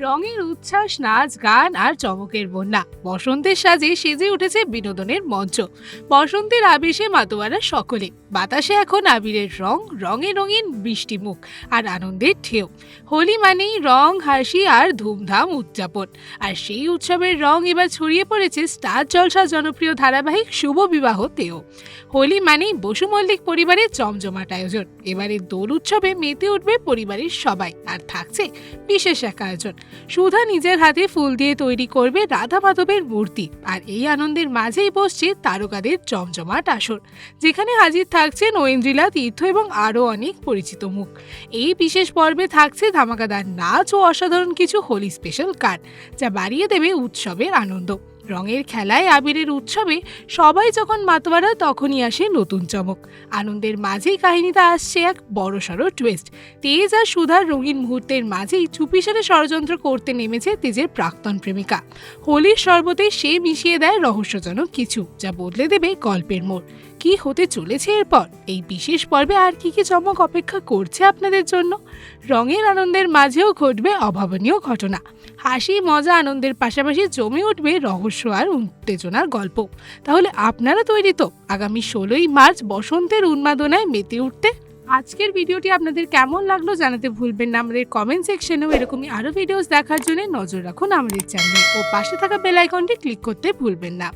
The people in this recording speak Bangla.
রঙের উচ্ছ্বাস, নাচ, গান আর চমকের বন্যা। বসন্তের সাজে সেজে উঠেছে বিনোদনের মঞ্চ। বসন্তের আবেশে মাতোয়ারা সকলে। বাতাসে এখন আবিরের রং, রঙে রঙিন বৃষ্টি মুখ আর আনন্দের ঢেউ। হোলি মানেই রং, হাসি আর ধুমধাম উদযাপন। আর সেই উৎসবের রং এবার ছড়িয়ে পড়েছে স্টার জলসা জনপ্রিয় ধারাবাহিক শুভ বিবাহতেও হোলি মানেই বসু মল্লিক পরিবারের জমজমাট আয়োজন। এবারে দোল উৎসবে মেতে উঠবে পরিবারের সবাই। আর থাকছে বিশেষ এক আয়োজন। সুধা নিজের হাতে ফুল দিয়ে তৈরি করবে রাধা মাধবের মূর্তি, আর এই আনন্দের মাঝেই বসছে তারকাদের জমজমাট আসর, যেখানে হাজির থাকছেন ঐন্দ্রিলা, তীর্থ এবং আরও অনেক পরিচিত মুখ। এই বিশেষ পর্বে থাকছে ধামাকাদার নাচ ও অসাধারণ কিছু হোলি স্পেশাল কার্ড, যা বাড়িয়ে দেবে উৎসবের আনন্দ। রঙের খেলায় আবিরের উৎসবে সবাই যখন মাতোয়ারা তখনই আসে নতুন চমক। আনন্দের মাঝেই কাহিনীতে আসছে এক বড়সড় টুয়েস্ট তেজ আর সুধার রঙিন মুহূর্তের মাঝেই চুপিসারে ষড়যন্ত্র করতে নেমেছে তেজের প্রাক্তন প্রেমিকা। হোলির শরবতে সে মিশিয়ে দেয় রহস্যজনক কিছু, যা বদলে দেবে গল্পের মোড়। কি হতে চলেছে এরপর? এই বিশেষ পর্বে আর কি কি চমক অপেক্ষা করছে আপনাদের জন্য? রঙের আনন্দের মাঝেও ঘটবে অভাবনীয় ঘটনা। হাসি, মজা, আনন্দের পাশাপাশি জমে উঠবে রহস্য আর উত্তেজনার গল্প। তাহলে আপনারা তৈরি তো আগামী ষোলোই মার্চ বসন্তের উন্মাদনায় মেতে উঠতে। আজকের ভিডিওটি আপনাদের কেমন লাগল জানাতে ভুলবেন না। আমাদের কমেন্ট সেকশনেও এরকমই আরও ভিডিওস দেখার জন্য নজর রাখুন আমাদের চ্যানেল ও পাশে থাকা বেল আইকনটি ক্লিক করতে ভুলবেন না।